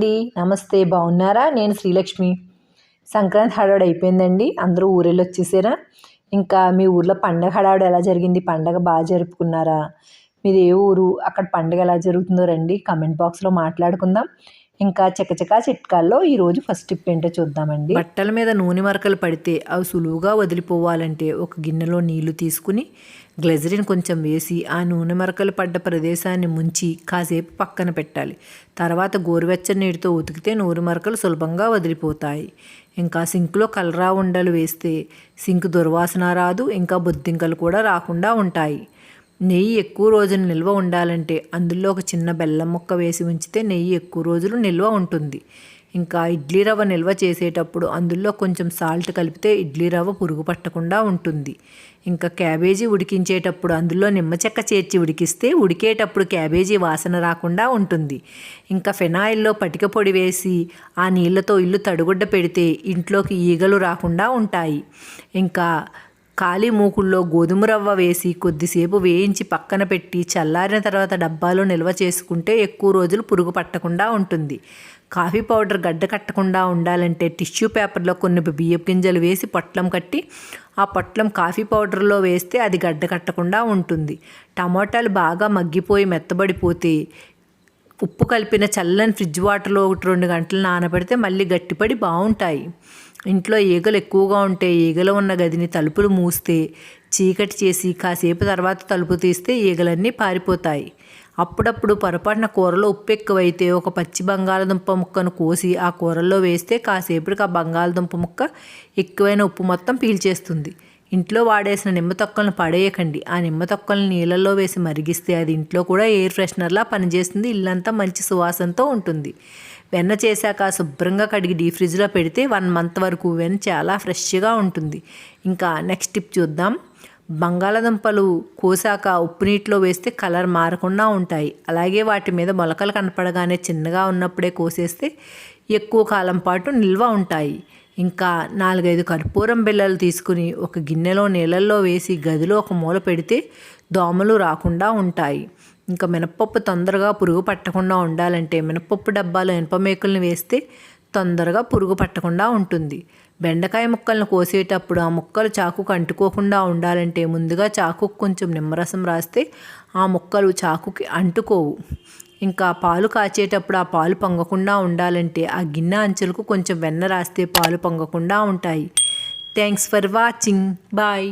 అండి. నమస్తే బాగున్నారా? నేను శ్రీలక్ష్మి. సంక్రాంతి హడావుడి అయిపోయిందండి. అందరూ ఊరెళ్ళి వచ్చేసారా? ఇంకా మీ ఊర్లో పండగ హడావుడు ఎలా జరిగింది? పండగ బాగా జరుపుకున్నారా? మీది ఏ ఊరు? అక్కడ పండగ ఎలా జరుగుతుందో రండి. కమెంట్ బాక్స్లో మాట్లాడుకుందాం. ఇంకా చకచకా చిట్కాల్లో ఈరోజు ఫస్ట్ టిప్ ఏంటో చూద్దామండి. బట్టల మీద నూనె మరకలు పడితే అవి సులువుగా వదిలిపోవాలంటే ఒక గిన్నెలో నీళ్ళు తీసుకుని గ్లెజరిన్ కొంచెం వేసి ఆ నూనె మరకలు పడ్డ ప్రదేశాన్ని ముంచి కాసేపు పక్కన పెట్టాలి. తర్వాత గోరువెచ్చని నీటితో ఉతికితే నూనె మరకలు సులభంగా వదిలిపోతాయి. ఇంకా సింక్లో కలరా ఉండలు వేస్తే సింక్ దుర్వాసన రాదు ఇంకా బొద్దింకలు కూడా రాకుండా ఉంటాయి. నెయ్యి ఎక్కువ రోజులు నిల్వ ఉండాలంటే అందులో ఒక చిన్న బెల్లం ముక్క వేసి ఉంచితే నెయ్యి ఎక్కువ రోజులు నిల్వ ఉంటుంది. ఇంకా ఇడ్లీ రవ్వ నిల్వ చేసేటప్పుడు అందులో కొంచెం సాల్ట్ కలిపితే ఇడ్లీ రవ్వ పురుగు పట్టకుండా ఉంటుంది. ఇంకా క్యాబేజీ ఉడికించేటప్పుడు అందులో నిమ్మ చెక్క చేర్చి ఉడికిస్తే ఉడికేటప్పుడు క్యాబేజీ వాసన రాకుండా ఉంటుంది. ఇంకా ఫెనాయిల్లో పటిక పొడి వేసి ఆ నీళ్ళతో ఇల్లు తడుగుడ్డ పెడితే ఇంట్లోకి ఈగలు రాకుండా ఉంటాయి. ఇంకా ఖాళీ మూకుల్లో గోధుమ రవ్వ వేసి కొద్దిసేపు వేయించి పక్కన పెట్టి చల్లారిన తర్వాత డబ్బాలో నిల్వ చేసుకుంటే ఎక్కువ రోజులు పురుగు పట్టకుండా ఉంటుంది. కాఫీ పౌడర్ గడ్డ కట్టకుండా ఉండాలంటే టిష్యూ పేపర్లో కొన్ని బియ్యపు గింజలు వేసి పొట్లం కట్టి ఆ పొట్లం కాఫీ పౌడర్లో వేస్తే అది గడ్డ కట్టకుండా ఉంటుంది. టమాటాలు బాగా మగ్గిపోయి మెత్తబడిపోతే ఉప్పు కలిపిన చల్లని ఫ్రిడ్జ్ వాటర్లో ఒకటి రెండు గంటలు నానబెడితే మళ్ళీ గట్టిపడి బాగుంటాయి. ఇంట్లో ఈగలు ఎక్కువగా ఉంటే ఈగలు ఉన్న గదిని తలుపులు మూస్తే చీకటి చేసి కాసేపు తర్వాత తలుపు తీస్తే ఈగలన్నీ పారిపోతాయి. అప్పుడప్పుడు పొరపాటున కూరలో ఉప్పు ఎక్కువైతే ఒక పచ్చి బంగాళదుంప ముక్కను కోసి ఆ కూరల్లో వేస్తే కాసేపటికి ఆ బంగాళదుంప ముక్క ఎక్కువైన ఉప్పు మొత్తం పీల్చేస్తుంది. ఇంట్లో వాడేసిన నిమ్మ తొక్కలను పడేయకండి. ఆ నిమ్మ తొక్కలను నీళ్ళల్లో వేసి మరిగిస్తే అది ఇంట్లో కూడా ఎయిర్ ఫ్రెషనర్లా పనిచేస్తుంది. ఇల్లంతా మంచి సువాసనతో ఉంటుంది. వెన్న చేశాక శుభ్రంగా కడిగి డీ ఫ్రిడ్జ్లో పెడితే వన్ మంత్ వరకు వెన్న చాలా ఫ్రెష్గా ఉంటుంది. ఇంకా నెక్స్ట్ టిప్ చూద్దాం. బంగాళదుంపలు కోసాక ఉప్పు నీటిలో వేస్తే కలర్ మారకుండా ఉంటాయి. అలాగే వాటి మీద మొలకలు కనపడగానే చిన్నగా ఉన్నప్పుడే కోసేస్తే ఎక్కువ కాలం పాటు నిల్వ ఉంటాయి. ఇంకా నాలుగైదు కర్పూరం బిళ్ళలు తీసుకుని ఒక గిన్నెలో నీళ్ళల్లో వేసి గదిలో ఒక మూల పెడితే దోమలు రాకుండా ఉంటాయి. ఇంకా మినపప్పు తొందరగా పురుగు పట్టకుండా ఉండాలంటే మినపప్పు డబ్బాలో ఇనపమేకుల్ని వేస్తే తొందరగా పురుగు పట్టకుండా ఉంటుంది. బెండకాయ ముక్కలను కోసేటప్పుడు ఆ ముక్కలు చాకుకు అంటుకోకుండా ఉండాలంటే ముందుగా చాకుకు కొంచెం నిమ్మరసం రాస్తే ఆ ముక్కలు చాకుకి అంటుకోవు. ఇంకా పాలు కాచేటప్పుడు ఆ పాలు పొంగకుండా ఉండాలంటే ఆ గిన్నె అంచులకు కొంచెం వెన్న రాస్తే పాలు పొంగకుండా ఉంటాయి. Thanks for watching bye